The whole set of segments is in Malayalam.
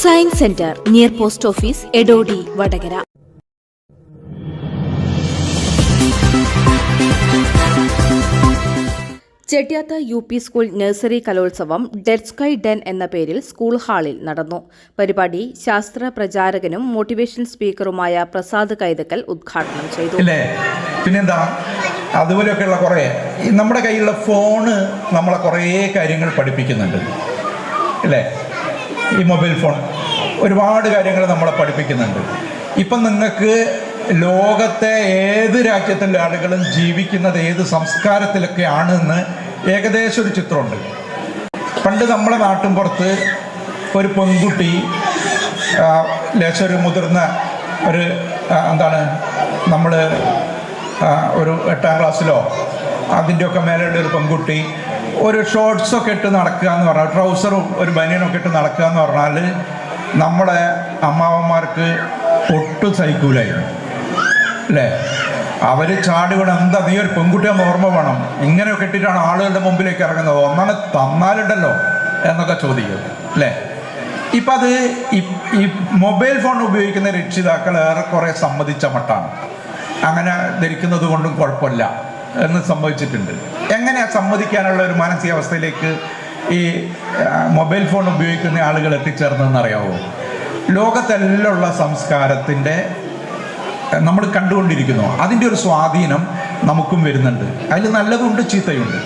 Science centre near post office Edodi Vadakara Chettiyath U P school nursery കലോത്സവം ഡെഡ് സ്കൈ ഡെൻ എന്ന പേരിൽ സ്കൂൾ ഹാളിൽ നടന്നു. പരിപാടി ശാസ്ത്ര പ്രചാരകനും മോട്ടിവേഷൻ സ്പീക്കറുമായ പ്രസാദ് കൈതക്കൽ ഉദ്ഘാടനം ചെയ്തു. ഇല്ലേ പിന്നെന്താ? അതുപോലെയൊക്കെയുള്ള കുറേ. നമ്മുടെ കയ്യിലുള്ള ഫോണ് നമ്മളെ കുറേ കാര്യങ്ങൾ പഠിപ്പിക്കുന്നുണ്ട്. ഇല്ലേ ഈ മൊബൈൽ ഫോൺ. ഒരുപാട് കാര്യങ്ങൾ നമ്മളെ പഠിപ്പിക്കുന്നുണ്ട്. ഇപ്പം നിങ്ങൾക്ക് ലോകത്തെ ഏത് രാജ്യത്തിലെ ആളുകളും ജീവിക്കുന്നത് ഏത് സംസ്കാരത്തിലൊക്കെ ആണെന്ന് ഏകദേശം ഒരു ചിത്രമുണ്ട്. പണ്ട് നമ്മളെ നാട്ടിൻപുറത്ത് ഒരു പെൺകുട്ടി ലേശം ഒരു മുതിർന്ന ഒരു എന്താണ് നമ്മൾ ഒരു എട്ടാം ക്ലാസ്സിലോ അതിന്റെയൊക്കെ മേലെയുള്ള ഒരു പെൺകുട്ടി ഒരു ഷോർട്സൊക്കെ ഇട്ട് നടക്കുക എന്ന് പറഞ്ഞാൽ ട്രൗസറും ഒരു ബനിയനൊക്കെ ഇട്ട് നടക്കുക എന്ന് പറഞ്ഞാൽ നമ്മുടെ അമ്മാവന്മാർക്ക് ഒട്ടും സഹിക്കൂലായിരുന്നു. അല്ലേ? അവർ ചാടി വീണ് എന്താ നീ ഒരു പെൺകുട്ടിയാകുമ്പോൾ ഓർമ്മ വേണം. ഇങ്ങനെയൊക്കെ ഇട്ടിട്ടാണ് ആളുകളുടെ മുമ്പിലേക്ക് ഇറങ്ങുന്നത്. ഒന്നാണ് തന്നാലുണ്ടല്ലോ എന്നൊക്കെ ചോദിക്കും. അല്ലേ? ഇപ്പം അത് ഈ മൊബൈൽ ഫോൺ ഉപയോഗിക്കുന്ന രക്ഷിതാക്കൾ ഏറെക്കുറെ സമ്മതിച്ച മട്ടാണ്. അങ്ങനെ ധരിക്കുന്നത് കൊണ്ടും കുഴപ്പമില്ല എന്ന് സംഭവിച്ചിട്ടുണ്ട്. എങ്ങനെയാ സമ്മതിക്കാനുള്ള ഒരു മാനസികാവസ്ഥയിലേക്ക് ഈ മൊബൈൽ ഫോൺ ഉപയോഗിക്കുന്ന ആളുകൾ എത്തിച്ചേർന്നതെന്ന് അറിയാവോ? ലോകത്തെല്ലാമുള്ള സംസ്കാരത്തിന്റെ നമ്മൾ കണ്ടുകൊണ്ടിരിക്കുന്നു. അതിന്റെ ഒരു സ്വാധീനം നമുക്കും വരുന്നുണ്ട്. അതിൽ നല്ലതുണ്ട് ചീത്തയുണ്ട്.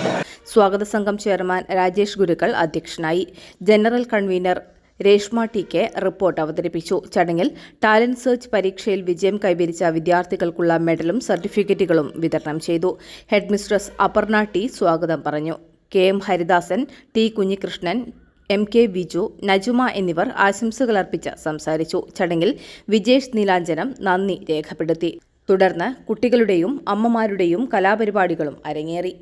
സ്വാഗത സംഘം ചെയർമാൻ രാജേഷ് ഗുരുക്കൾ അധ്യക്ഷനായി. General convener Reshma T K report അവതരിപ്പിച്ചു. ചടങ്ങിൽ ടാലന്റ് സെർച്ച് പരീക്ഷയിൽ വിജയം കൈവരിച്ച വിദ്യാർത്ഥികൾക്കുള്ള മെഡലും സർട്ടിഫിക്കറ്റുകളും വിതരണം ചെയ്തു. ഹെഡ്മിസ്ട്രസ് അപർണ ടി സ്വാഗതം പറഞ്ഞു. K M Haridasan T Kunhikrishnan M K Biju Najuma എന്നിവർ ആശംസകൾ അർപ്പിച്ച് സംസാരിച്ചു. ചടങ്ങിൽ വിജേഷ് നീലാഞ്ജനം നന്ദി രേഖപ്പെടുത്തി. തുടർന്ന് കുട്ടികളുടെയും അമ്മമാരുടെയും കലാപരിപാടികളും അരങ്ങേറി.